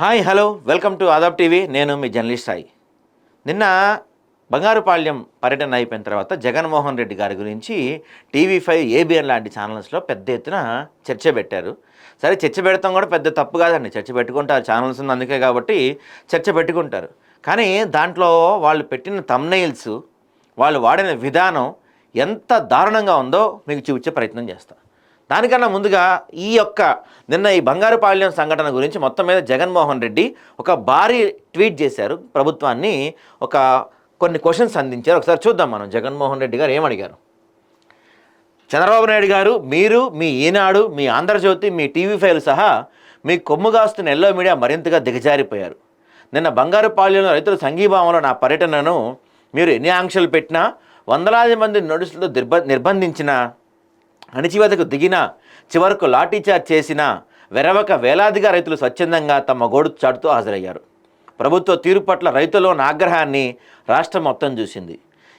Hi hello. Welcome to Aadab TV. నేను మీ journalist Sai. నిన్న బంగారుపాళ్యం పర్యటన అయిపోయిన తర్వాత జగన్మోహన్ రెడ్డి గారి గురించి టీవీ ఫైవ్ ఏబిఎన్ లాంటి ఛానల్స్లో పెద్ద ఎత్తున చర్చ పెట్టారు. సరే చర్చ పెడతాం కూడా పెద్ద తప్పు కాదండి. చర్చ పెట్టుకుంటారు ఛానల్స్ ఉంది అందుకే కాబట్టి చర్చ పెట్టుకుంటారు. కానీ దాంట్లో వాళ్ళు పెట్టిన తమ్నైల్స్ వాళ్ళు వాడిన విధానం ఎంత దారుణంగా ఉందో మీకు చూపించే ప్రయత్నం చేస్తాను దానికన్నా ముందుగా ఈ యొక్క నిన్న ఈ బంగారుపాళ్యం సంఘటన గురించి మొత్తం మీద జగన్మోహన్ రెడ్డి ఒక భారీ ట్వీట్ చేశారు. ప్రభుత్వాన్ని ఒక కొన్ని క్వశ్చన్స్ అందించారు. ఒకసారి చూద్దాం మనం. జగన్మోహన్ రెడ్డి గారు ఏమడిగారు? చంద్రబాబు నాయుడు గారు మీరు మీ ఈనాడు మీ ఆంధ్రజ్యోతి మీ టీవీ ఫైల్ సహా మీ కొమ్ముగాస్తున్న ఎల్లో మీడియా మరింతగా దిగజారిపోయారు. నిన్న బంగారుపాళ్యంలో రైతుల సంఘీభావంలో నా పర్యటనను మీరు ఎన్ని ఆంక్షలు పెట్టినా వందలాది మంది నోటీసులతో నిర్బ నిర్బంధించినా అణిచివేతకు దిగినా చివరకు లాఠీచార్జ్ చేసినా వెరవక వేలాదిగా రైతులు స్వచ్ఛందంగా తమ గోడు చాటుతూ హాజరయ్యారు. ప్రభుత్వ తీరు పట్ల రైతుల్లో ఉన్న ఆగ్రహాన్ని రాష్ట్రం మొత్తం చూసింది.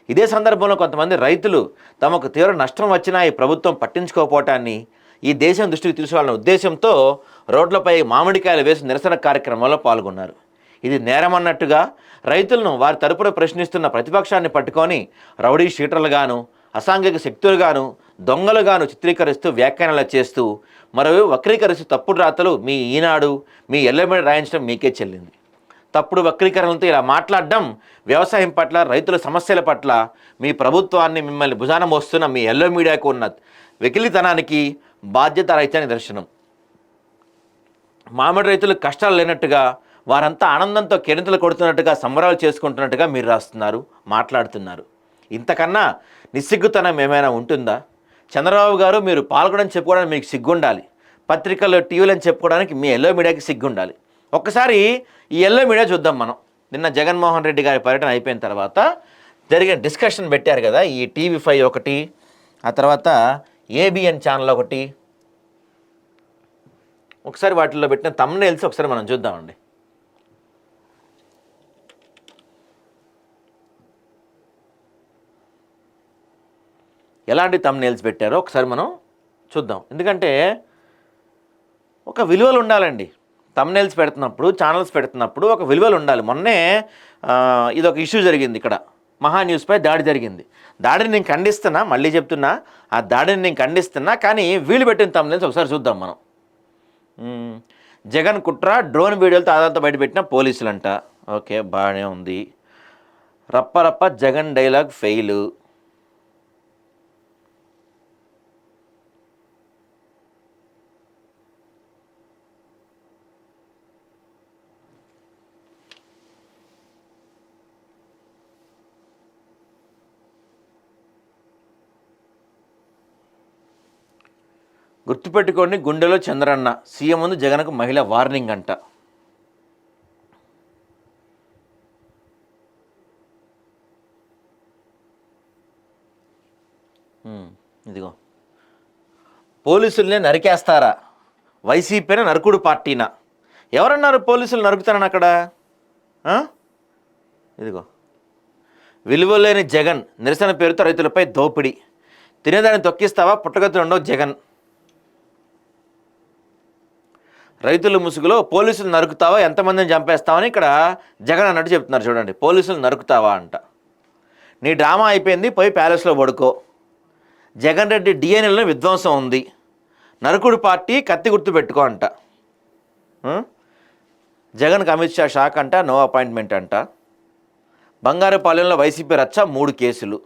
ఇదే సందర్భంలో కొంతమంది రైతులు తమకు తీవ్ర నష్టం వచ్చినా ఈ ప్రభుత్వం పట్టించుకోకపోవటాన్ని ఈ దేశం దృష్టికి తీసుకోవాలన్న ఉద్దేశంతో రోడ్లపై మామిడికాయలు వేసి నిరసన కార్యక్రమంలో పాల్గొన్నారు. ఇది నేరమన్నట్టుగా రైతులను వారి తరపున ప్రశ్నిస్తున్న ప్రతిపక్షాన్ని పట్టుకొని రౌడీ షీటర్లుగాను అసాంఘిక శక్తులుగాను దొంగలుగాను చిత్రీకరిస్తూ వ్యాఖ్యానాలు చేస్తూ మరో వక్రీకరిస్తూ తప్పుడు రాతలు మీ ఈనాడు మీ ఎల్లబడి రాయించడం మీకే చెల్లింది. తప్పుడు వక్రీకరణలతో ఇలా మాట్లాడడం వ్యవసాయం పట్ల రైతుల సమస్యల పట్ల మీ ప్రభుత్వాన్ని మిమ్మల్ని భుజాన మోస్తున్న మీ ఎల్లో మీడియాకు ఉన్న వెకిలితనానికి బాధ్యత రహిత నిదర్శనం మామిడి రైతులు కష్టాలు లేనట్టుగా వారంతా ఆనందంతో కేరింతలు కొడుతున్నట్టుగా సంబరాలు చేసుకుంటున్నట్టుగా మీరు రాస్తున్నారు మాట్లాడుతున్నారు. ఇంతకన్నా నిస్సిగ్గుతనం ఏమైనా ఉంటుందా? చంద్రబాబు గారు మీరు పాల్గొనని చెప్పుకోవడానికి మీకు సిగ్గుండాలి. పత్రికల్లో టీవీలని చెప్పుకోవడానికి మీ ఎల్లో మీడియాకి సిగ్గుండాలి. ఒక్కసారి ఈ ఎల్లో మీడియా చూద్దాం మనం. నిన్న జగన్మోహన్ రెడ్డి గారి పర్యటన అయిపోయిన తర్వాత జరిగిన డిస్కషన్ పెట్టారు కదా ఈ టీవీ ఫైవ్ ఒకటి ఆ తర్వాత ఏబిఎన్ ఛానల్ ఒకటి. ఒకసారి వాటిల్లో పెట్టిన తమ్నేల్స్ ఒకసారి మనం చూద్దామండి. ఎలాంటి తమ్నేల్స్ పెట్టారో ఒకసారి మనం చూద్దాం. ఎందుకంటే ఒక విలువలు ఉండాలండి. తమ్నేల్స్ పెడుతున్నప్పుడు ఛానల్స్ పెడుతున్నప్పుడు ఒక విలువలు ఉండాలి. మొన్నే ఇది ఒక ఇష్యూ జరిగింది ఇక్కడ. మహా న్యూస్పై దాడి జరిగింది. దాడిని నేను ఖండిస్తున్నా మళ్ళీ చెప్తున్నా ఆ దాడిని నేను ఖండిస్తున్నా కానీ వీళ్ళు పెట్టిన తమ్నేల్స్ ఒకసారి చూద్దాం మనం. జగన్ కుట్ర డ్రోన్ వీడియోలతో ఆధారంతో బయటపెట్టిన పోలీసులంట. ఓకే బాగానే ఉంది. రప్ప రప్ప జగన్ డైలాగ్ ఫెయిల్. గుర్తుపెట్టుకోండి గుండెలో చంద్రన్న సీఎం ముందు జగన్కు మహిళ వార్నింగ్ అంట. ఇదిగో. పోలీసుల్ని నరికేస్తారా? వైసీపీన నరకుడు పార్టీనా? ఎవరన్నారు పోలీసులు నరుకుతారని అక్కడ? ఇదిగో. విలువలేని జగన్ నిరసన పేరుతో రైతులపై దోపిడీ. తినేదాన్ని తొక్కిస్తావా? పుట్టగతులు ఉండవు జగన్. రైతుల ముసుగులో పోలీసులు నరుకుతావా? ఎంతమందిని చంపేస్తావని ఇక్కడ జగన్ అన్నట్టు చెప్తున్నారు చూడండి. పోలీసులు నరుకుతావా అంట. నీ డ్రామా అయిపోయింది పోయి ప్యాలెస్లో పడుకో. జగన్ రెడ్డి డిఎన్ఎల్లో విధ్వంసం ఉంది. నరుకుడు పార్టీ కత్తి గుర్తు పెట్టుకో అంట. జగన్కి అమిత్ షా షాక్ అంట నో అపాయింట్మెంట్ అంట. బంగారుపాలెంలో వైసీపీ రచ్చ మూడు కేసులు.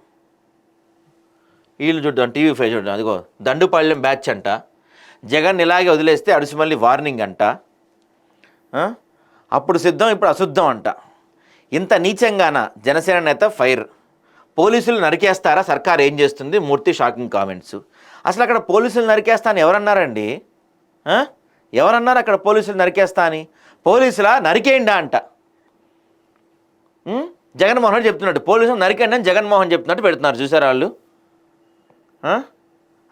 వీళ్ళు చూద్దాం టీవీ ఫైవ్ చూద్దాం అదిగో దండుపాళ్యం బ్యాచ్ అంట. జగన్ ఇలాగే వదిలేస్తే అడిసి మళ్ళీ వార్నింగ్ అంట. అప్పుడు సిద్ధం ఇప్పుడు అశుద్ధం అంట. ఇంత నీచంగాన జనసేన నేత ఫైర్. పోలీసులు నరికేస్తారా? సర్కార్ ఏం చేస్తుంది? Murthy shocking comments. అసలు అక్కడ పోలీసులు నరికేస్తా అని ఎవరన్నారండి? ఎవరన్నారు అక్కడ పోలీసులు నరికేస్తా అని? పోలీసులా? నరికేయండా అంట. జగన్మోహన్ రెడ్డి చెప్తున్నాడు పోలీసులు నరికేయండి అని జగన్మోహన్ చెప్తున్నట్టు పెడుతున్నారు. చూసారా వాళ్ళు?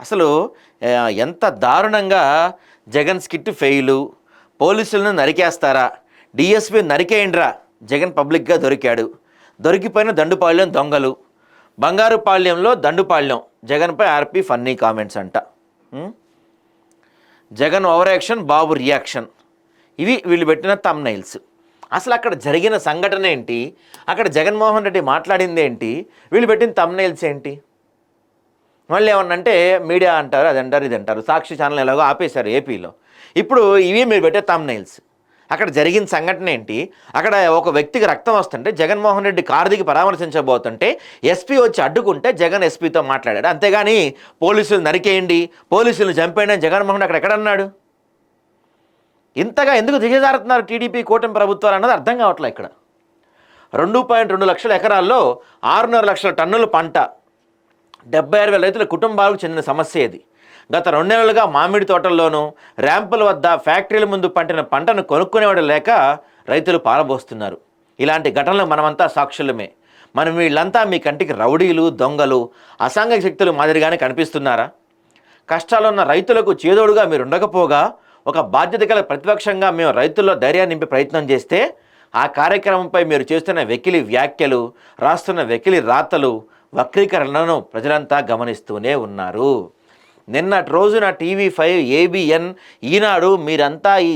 అసలు ఎంత దారుణంగా జగన్ స్కిట్ ఫెయిలు పోలీసులను నరికేస్తారా డిఎస్పీ నరికేయండిరా జగన్ పబ్లిక్గా దొరికాడు. దొరికిపోయిన దండుపాళ్యం దొంగలు. బంగారుపాళ్యంలో దండుపాళ్యం జగన్పై ఆర్పీ ఫన్నీ కామెంట్స్ అంట. Jagan over action Babu reaction. ఇవి వీళ్ళు పెట్టిన తమ్నైల్స్ అసలు అక్కడ జరిగిన సంఘటన ఏంటి? అక్కడ జగన్మోహన్ రెడ్డి మాట్లాడింది ఏంటి? వీళ్ళు పెట్టిన తమ్నైల్స్ ఏంటి? మళ్ళీ ఏమన్నంటే మీడియా అంటారు అది అంటారు ఇది అంటారు. సాక్షి ఛానల్ ఎలాగో ఆపేశారు ఏపీలో. ఇప్పుడు ఇవి మీరు పెట్టే తమ్నైల్స్ అక్కడ జరిగిన సంఘటన ఏంటి? అక్కడ ఒక వ్యక్తికి రక్తం వస్తుంటే జగన్మోహన్ రెడ్డి కార్దికి పరామర్శించబోతుంటే ఎస్పీ వచ్చి అడ్డుకుంటే జగన్ ఎస్పీతో మాట్లాడాడు. అంతేగాని పోలీసులు నరికేయండి పోలీసులు చంపేయండి అని జగన్మోహన్ అక్కడ ఎక్కడన్నాడు ఇంతగా ఎందుకు దిగజారుతున్నారు టీడీపీ కూటమి ప్రభుత్వాలు అన్నది అర్థం కావట్లే ఇక్కడ. రెండు పాయింట్ రెండు లక్షల ఎకరాల్లో ఆరున్నర లక్షల టన్నుల పంట డెబ్బై ఆరు వేల రైతుల కుటుంబాలకు చెందిన సమస్య ఇది. గత రెండు నెలలుగా మామిడి తోటల్లోనూ ర్యాంపుల వద్ద ఫ్యాక్టరీల ముందు పంటిన పంటను కొనుక్కునేవాడు లేక రైతులు పారబోస్తున్నారు. ఇలాంటి ఘటనలు మనమంతా సాక్షులమే. మనం వీళ్ళంతా మీ కంటికి రౌడీలు దొంగలు అసాంఘిక శక్తులు మాదిరిగానే కనిపిస్తున్నారా? కష్టాలున్న రైతులకు చేదోడుగా మీరు ఉండకపోగా ఒక బాధ్యత గల ప్రతిపక్షంగా మేము రైతుల్లో ధైర్యాన్ని నింపే ప్రయత్నం చేస్తే ఆ కార్యక్రమంపై మీరు చేస్తున్న వెకిలి వ్యాఖ్యలు రాస్తున్న వెకిలి రాతలు వక్రీకరణను ప్రజలంతా గమనిస్తూనే ఉన్నారు. నిన్నటి రోజున టీవీ ఫైవ్ ఏబిఎన్ ఈనాడు మీరంతా ఈ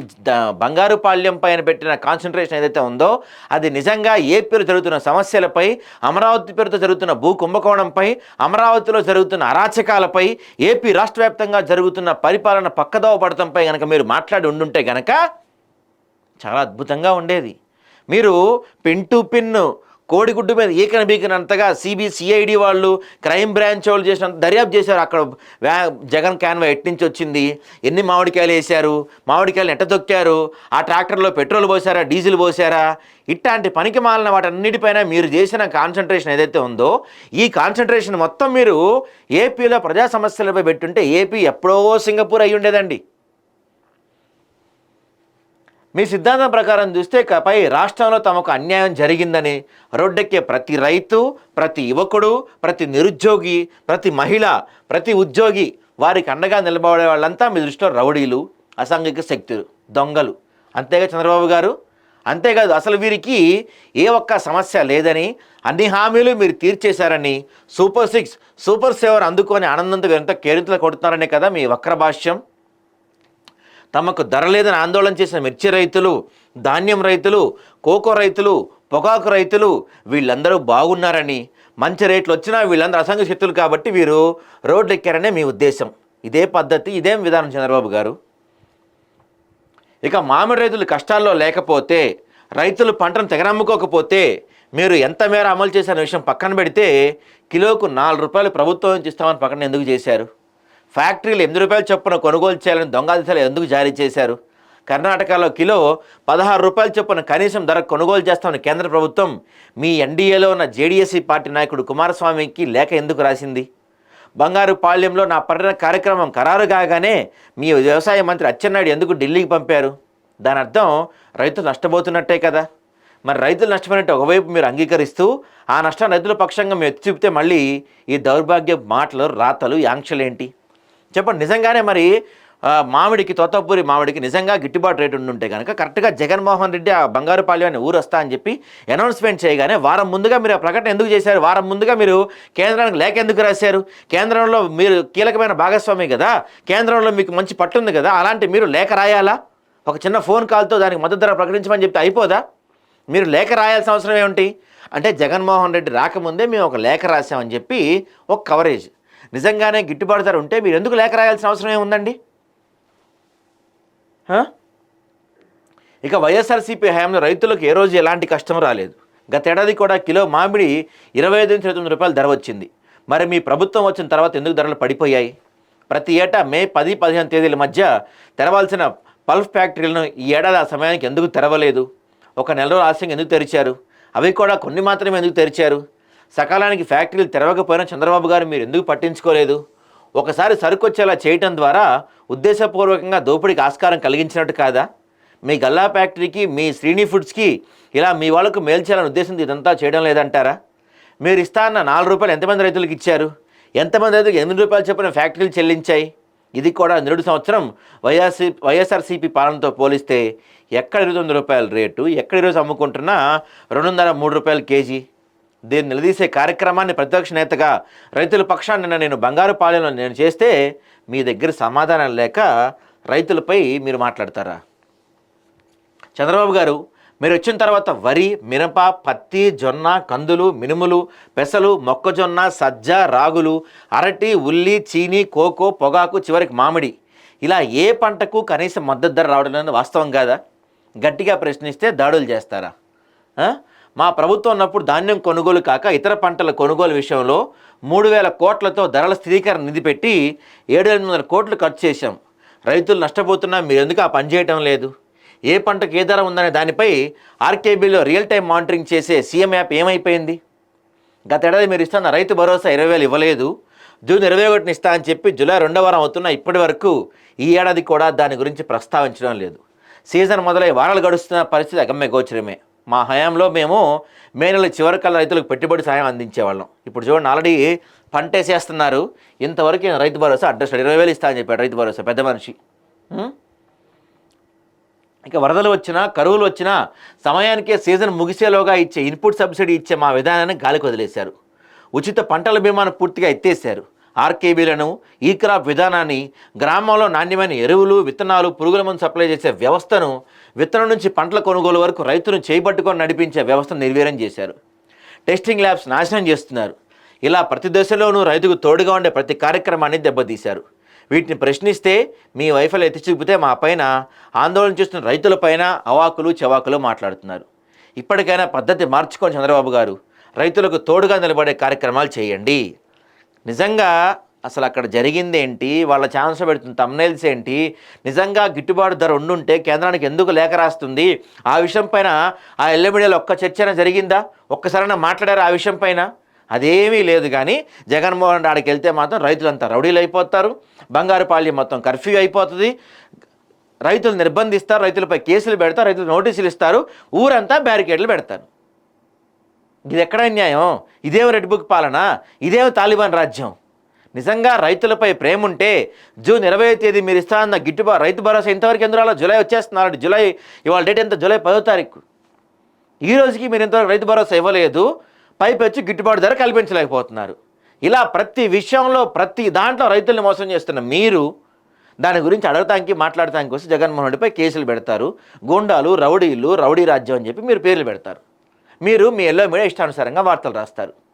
బంగారు పాళ్యం పైన పెట్టిన కాన్సన్ట్రేషన్ ఏదైతే ఉందో అది నిజంగా ఏపీలో జరుగుతున్న సమస్యలపై అమరావతి పేరుతో జరుగుతున్న భూ కుంభకోణంపై అమరావతిలో జరుగుతున్న అరాచకాలపై ఏపీ రాష్ట్ర వ్యాప్తంగా జరుగుతున్న పరిపాలన పక్కదోవ పడటంపై కనుక మీరు మాట్లాడి ఉండుంటే కనుక చాలా అద్భుతంగా ఉండేది. మీరు పిన్ టు పిన్ కోడిగుడ్డు మీద ఈకన బీకనంతగా సిబిసిఐడి వాళ్ళు క్రైమ్ బ్రాంచ్ వాళ్ళు చేసినంత దర్యాప్తు చేశారు. అక్కడ వ్యా జగన్ క్యాన్వా ఎట్నుంచి వచ్చింది? ఎన్ని మామిడికాయలు వేశారు? మామిడికాయలు ఎట్ట తొక్కారు? ఆ ట్రాక్టర్లో పెట్రోల్ పోసారా? డీజిల్ పోసారా? ఇట్లాంటి పనికి మాలిన వాటన్నిటిపైన మీరు చేసిన కాన్సన్ట్రేషన్ ఏదైతే ఉందో ఈ కాన్సన్ట్రేషన్ మొత్తం మీరు ఏపీలో ప్రజా సమస్యలపై పెట్టుంటే ఏపీ ఎప్పుడో సింగపూర్ అయి ఉండేదండి మీ సిద్ధాంతం ప్రకారం చూస్తే పై రాష్ట్రంలో తమకు అన్యాయం జరిగిందని రోడ్డెక్కే ప్రతి రైతు ప్రతి యువకుడు ప్రతి నిరుద్యోగి ప్రతి మహిళ ప్రతి ఉద్యోగి వారికి అండగా నిలబడే వాళ్ళంతా మీ దృష్టిలో రౌడీలు అసాంఘిక శక్తులు దొంగలు. అంతేగా చంద్రబాబు గారు? అంతేకాదు అసలు వీరికి ఏ ఒక్క సమస్య లేదని అన్ని హామీలు మీరు తీర్చేశారని సూపర్ సిక్స్ సూపర్ సెవెన్ అందుకొని ఆనందంతో ఎంత కేరింతలు కొడుతున్నారనే కదా మీ వక్ర భాష్యం తమకు ధర లేదని ఆందోళన చేసిన మిర్చి రైతులు ధాన్యం రైతులు కోకో రైతులు పొగాకు రైతులు వీళ్ళందరూ బాగున్నారని మంచి రేట్లు వచ్చినా వీళ్ళందరూ అసంఘ శక్తులు కాబట్టి వీరు రోడ్లు ఎక్కారనే మీ ఉద్దేశం. ఇదే పద్ధతి ఇదేం విధానం చంద్రబాబు గారు? ఇక మామిడి రైతులు కష్టాల్లో లేకపోతే రైతులు పంటను తెగనమ్ముకోకపోతే మీరు ఎంత మేర అమలు చేసిన విషయం పక్కన పెడితే కిలోకు నాలుగు రూపాయలు ప్రభుత్వం నుంచి ఇస్తామని పక్కన ఎందుకు చేశారు? ఫ్యాక్టరీలు ఎనిమిది రూపాయలు చొప్పున కొనుగోలు చేయాలని దొంగాదిశాలు ఎందుకు జారీ చేశారు? కర్ణాటకలో కిలో పదహారు రూపాయల చొప్పున కనీసం ధర కొనుగోలు చేస్తామని కేంద్ర ప్రభుత్వం మీ ఎన్డీఏలో ఉన్న జేడీఎస్సీ పార్టీ నాయకుడు కుమారస్వామికి లేఖ ఎందుకు రాసింది? బంగారు పాళ్యంలో నా పర్యటన కార్యక్రమం ఖరారు కాగానే మీ వ్యవసాయ మంత్రి అచ్చెన్నాయుడు ఎందుకు ఢిల్లీకి పంపారు? దాని అర్థం రైతులు నష్టపోతున్నట్టే కదా. మరి రైతులు నష్టమైనట్టు ఒకవైపు మీరు అంగీకరిస్తూ ఆ నష్టం రైతుల పక్షంగా మేము ఎత్తి చూపితే మళ్ళీ ఈ దౌర్భాగ్య మాటలు రాతలు యాంక్షలు ఏంటి చెప్పండి నిజంగానే మరి మామిడికి తోతపూరి మామిడికి నిజంగా గిట్టుబాటు రేటు ఉంటే కనుక కరెక్ట్గా జగన్మోహన్ రెడ్డి ఆ బంగారుపాలెం అని ఊరు వస్తా అని చెప్పి అనౌన్స్మెంట్ చేయగానే వారం ముందుగా మీరు ఆ ప్రకటన ఎందుకు చేశారు? వారం ముందుగా మీరు కేంద్రానికి లేఖ ఎందుకు రాశారు? కేంద్రంలో మీరు కీలకమైన భాగస్వామి కదా? కేంద్రంలో మీకు మంచి పట్టుంది కదా? అలాంటి మీరు లేఖ రాయాలా? ఒక చిన్న ఫోన్ కాల్తో దానికి మద్దతు ధర ప్రకటించమని చెప్తే అయిపోదా? మీరు లేఖ రాయాల్సిన అవసరం ఏమిటి? అంటే జగన్మోహన్ రెడ్డి రాకముందే మేము ఒక లేఖ రాసామని చెప్పి ఒక కవరేజ్ నిజంగానే గిట్టుబాటు ధర ఉంటే మీరు ఎందుకు లేఖ రాయాల్సిన అవసరం ఏముందండి ఇక వైఎస్ఆర్సీపీ హయాంలో రైతులకు ఏ రోజు ఎలాంటి కష్టం రాలేదు. గత ఏడాది కూడా కిలో మామిడి ఇరవై ఐదు నుంచి ఇరవై తొమ్మిది రూపాయలు ధర వచ్చింది. మరి మీ ప్రభుత్వం వచ్చిన తర్వాత ఎందుకు ధరలు పడిపోయాయి? ప్రతి ఏటా మే పది పదిహేను తేదీల మధ్య తెరవాల్సిన పల్ప్ ఫ్యాక్టరీలను ఈ ఏడాది ఆ సమయానికి ఎందుకు తెరవలేదు? ఒక నెల రోజులు ఆలస్యంగా ఎందుకు తెరిచారు? అవి కూడా కొన్ని మాత్రమే ఎందుకు తెరిచారు? సకాలానికి ఫ్యాక్టరీలు తెరవకపోయినా చంద్రబాబు గారు మీరు ఎందుకు పట్టించుకోలేదు? ఒకసారి సరుకు వచ్చేలా చేయటం ద్వారా ఉద్దేశపూర్వకంగా దోపిడీకి ఆస్కారం కలిగించినట్టు కాదా? మీ గల్లా ఫ్యాక్టరీకి మీ శ్రీని ఫుడ్స్కి ఇలా మీ వాళ్ళకు మేలు చేయాలని ఉద్దేశంతో ఇదంతా చేయడం లేదంటారా? మీరు ఇస్తా అన్న నాలుగు రూపాయలు ఎంతమంది రైతులకు ఇచ్చారు? ఎంతమంది రైతులకు ఎనిమిది రూపాయలు చెప్పిన ఫ్యాక్టరీలు చెల్లించాయి? ఇది కూడా నిరుడు సంవత్సరం వైఎస్సీ వైఎస్ఆర్సీపీ పాలనతో పోలిస్తే ఎక్కడ ఇరవై తొమ్మిది రూపాయల రేటు ఎక్కడ ఈరోజు అమ్ముకుంటున్నా రెండు వందల మూడు రూపాయలు కేజీ? దీన్ని నిలదీసే కార్యక్రమాన్ని ప్రతిపక్ష నేతగా రైతుల పక్షాన్ని నిన్న నేను బంగారు పాలెంలో నేను చేస్తే మీ దగ్గర సమాధానం లేక రైతులపై మీరు మాట్లాడతారా? చంద్రబాబు గారు మీరు వచ్చిన తర్వాత వరి మినప పత్తి జొన్న కందులు మినుములు పెసలు మొక్కజొన్న సజ్జ రాగులు అరటి ఉల్లి చీని కోకో పొగాకు చివరికి మామిడి. ఇలా ఏ పంటకు కనీస మద్దతు ధర రావడం అనేది వాస్తవం కాదా? గట్టిగా ప్రశ్నిస్తే దాడులు చేస్తారా? మా ప్రభుత్వం ఉన్నప్పుడు ధాన్యం కొనుగోలు కాక ఇతర పంటల కొనుగోలు విషయంలో మూడు వేల కోట్లతో ధరల స్థిరీకరణ నిధి పెట్టి ఏడు ఎనిమిది వందల కోట్లు ఖర్చు చేశాం. రైతులు నష్టపోతున్నా మీరు ఎందుకు ఆ పని చేయటం లేదు? ఏ పంటకు ఏ ధర ఉందనే దానిపై ఆర్కేబీలో రియల్ టైం మానిటరింగ్ చేసే సీఎం యాప్ ఏమైపోయింది? గతేడాది మీరు ఇస్తున్న రైతు భరోసా ఇరవై వేలు ఇవ్వలేదు. జూన్ ఇరవై ఒకటిని ఇస్తా అని చెప్పి జూలై రెండో వారం అవుతున్న ఇప్పటి వరకు ఈ ఏడాది కూడా దాని గురించి ప్రస్తావించడం లేదు. సీజన్ మొదలై వారాలు గడుస్తున్న పరిస్థితి అగమ్య గోచరమే. మా హయాంలో మేము మే నెల చివరికల్లా రైతులకు పెట్టుబడి సాయం అందించేవాళ్ళం. ఇప్పుడు చూడండి ఆల్రెడీ పంట వేసేస్తున్నారు. ఇంతవరకు రైతు భరోసా అడ్రస్ ఇరవై వేలు ఇస్తా అని చెప్పాడు రైతు భరోసా పెద్ద మనిషి. ఇక వరదలు వచ్చినా కరువులు వచ్చినా సమయానికే సీజన్ ముగిసేలోగా ఇచ్చే ఇన్పుట్ సబ్సిడీ ఇచ్చే మా విధానాన్ని గాలికి వదిలేశారు. ఉచిత పంటల బీమాను పూర్తిగా ఎత్తేసారు ఆర్కేబీలను ఈ క్రాప్ విధానాన్ని గ్రామంలో నాణ్యమైన ఎరువులు విత్తనాలు పురుగుల మందు సప్లై చేసే వ్యవస్థను విత్తనం నుంచి పంటల కొనుగోలు వరకు రైతును చేపట్టుకొని నడిపించే వ్యవస్థను నిర్వీర్యం చేశారు. టెస్టింగ్ ల్యాబ్స్ నాశనం చేస్తున్నారు. ఇలా ప్రతి దశలోనూ రైతుకు తోడుగా ఉండే ప్రతి కార్యక్రమాన్ని దెబ్బతీశారు. వీటిని ప్రశ్నిస్తే మీ వైఫల్యం ఎత్తి చూపితే మా పైన ఆందోళన చేస్తున్న రైతులపైన అవాకులు చెవాకులు మాట్లాడుతున్నారు. ఇప్పటికైనా పద్ధతి మార్చుకొని చంద్రబాబు గారు. రైతులకు తోడుగా నిలబడే కార్యక్రమాలు చేయండి. నిజంగా అసలు అక్కడ జరిగింది ఏంటి వాళ్ళ ఛాన్స్ పెడుతున్న తమ్నైల్స్ ఏంటి? నిజంగా గిట్టుబాటు ధర ఉండుంటే కేంద్రానికి ఎందుకు లేఖ రాస్తుంది? ఆ విషయం పైన ఆ ఎల్లమిడియాలో ఒక్క చర్చన జరిగిందా? ఒక్కసారైనా మాట్లాడారు ఆ విషయం పైన? అదేమీ లేదు కానీ జగన్మోహన్ రెడ్డి ఆడికి వెళ్తే మాత్రం రైతులంతా రౌడీలు అయిపోతారు. బంగారుపాళ్యం మొత్తం కర్ఫ్యూ అయిపోతుంది. రైతులు నిర్బంధిస్తారు రైతులపై కేసులు పెడతారు రైతులు నోటీసులు ఇస్తారు ఊరంతా బ్యారికేడ్లు పెడతారు. ఇది ఎక్కడ న్యాయం ఇదేం రెడ్ బుక్ పాలన? ఇదేం తాలిబాన్ రాజ్యం? నిజంగా రైతులపై ప్రేమ ఉంటే జూన్ ఇరవై తేదీ మీరు ఇస్తానన్న గిట్టుబా రైతు భరోసా ఇంతవరకు ఎందుకు రాలో? జూలై వచ్చేస్తున్నారు జూలై ఇవాళ డేట్ ఎంత? జూలై పదో తారీఖు. ఈ రోజుకి మీరు ఇంతవరకు రైతు భరోసా ఇవ్వలేదు. పైపు వచ్చి గిట్టుబాటు ధర కల్పించలేకపోతున్నారు. ఇలా ప్రతి విషయంలో ప్రతి దాంట్లో రైతుల్ని మోసం చేస్తున్న మీరు దాని గురించి అడగటానికి మాట్లాడటానికి వస్తే జగన్మోహన్ రెడ్డిపై కేసులు పెడతారు. గూండాలు రౌడీలు రౌడీ రాజ్యం అని చెప్పి మీరు పేర్లు పెడతారు. మీరు మీ ఎల్లో మీడియా ఇష్టానుసారంగా వార్తలు రాస్తారు.